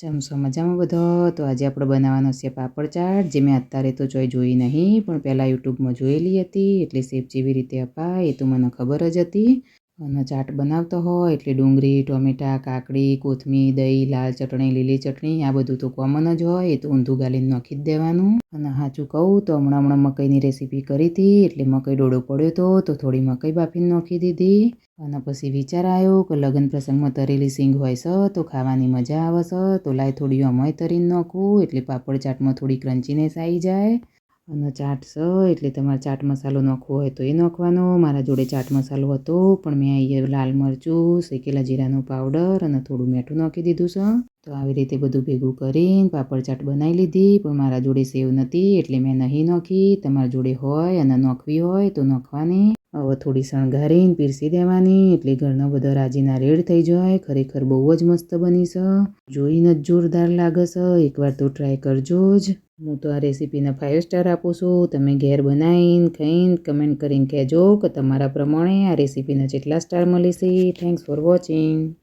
છો મજામાં બધો? તો આજે આપણે બનાવવાનો છે પાપડ ચાટ, જે મેં અત્યારે તો જોઈ જોઈ નહીં, પણ પહેલાં યુટ્યુબમાં જોયેલી હતી, એટલે શેપ જેવી રીતે અપાય એ તો મને ખબર જ હતી. અને ચાટ બનાવતો હોય, એટલે ડુંગળી, ટોમેટા, કાકડી, કોથમીર, દહીં, લાલ ચટણી, લીલી ચટણી, આ બધું તો કોમન જ હોય એ તો ઊંધું ગાલીને નાખી જ દેવાનું. અને સાચું કહું, તો હમણાં હમણાં મકાઈની રેસીપી કરી હતી, એટલે મકાઈ ડોડો પડ્યો હતો તો થોડી મકાઈ બાફીને નાખી દીધી. અને પછી વિચાર આવ્યો કે લગ્ન પ્રસંગમાં તરેલી સિંગ હોય છે તો ખાવાની મજા આવે છે તો લાય થોડી અમય તરીને નાખું, એટલે પાપડ ચાટમાં થોડી ક્રન્ચીનેસ આવી જાય. અને ચાટ છે એટલે તમારે ચાટ મસાલો નાખવો હોય તો એ નાખવાનો. મારા જોડે ચાટ મસાલો હતો, પણ મેં અહીંયા લાલ મરચું, શેકેલા જીરાનો પાવડર અને થોડું મીઠું નાખી દીધું છે તો આવી રીતે બધું ભેગું કરીને પાપડ ચાટ બનાવી લીધી, પણ મારા જોડે સેવ નથી, એટલે મેં નહીં નાખી. તમારા જોડે હોય અને નાખવી હોય તો નાખવાની. હવે થોડી શણગારીને પીરસી દેવાની, એટલે ઘરના બધા રાજીના રેડ થઈ જાય. ખરેખર બહુ જ મસ્ત બની છે જોઈને જ જોરદાર લાગે છે એકવાર તો ટ્રાય કરજો જ. હું તો આ રેસીપીને ફાઇવ સ્ટાર આપું છું. તમે ઘેર બનાવીને, ખાઈને કમેન્ટ કરીને કહેજો કે તમારા પ્રમાણે આ રેસીપીને જેટલા સ્ટાર મળી છે. Thanks for watching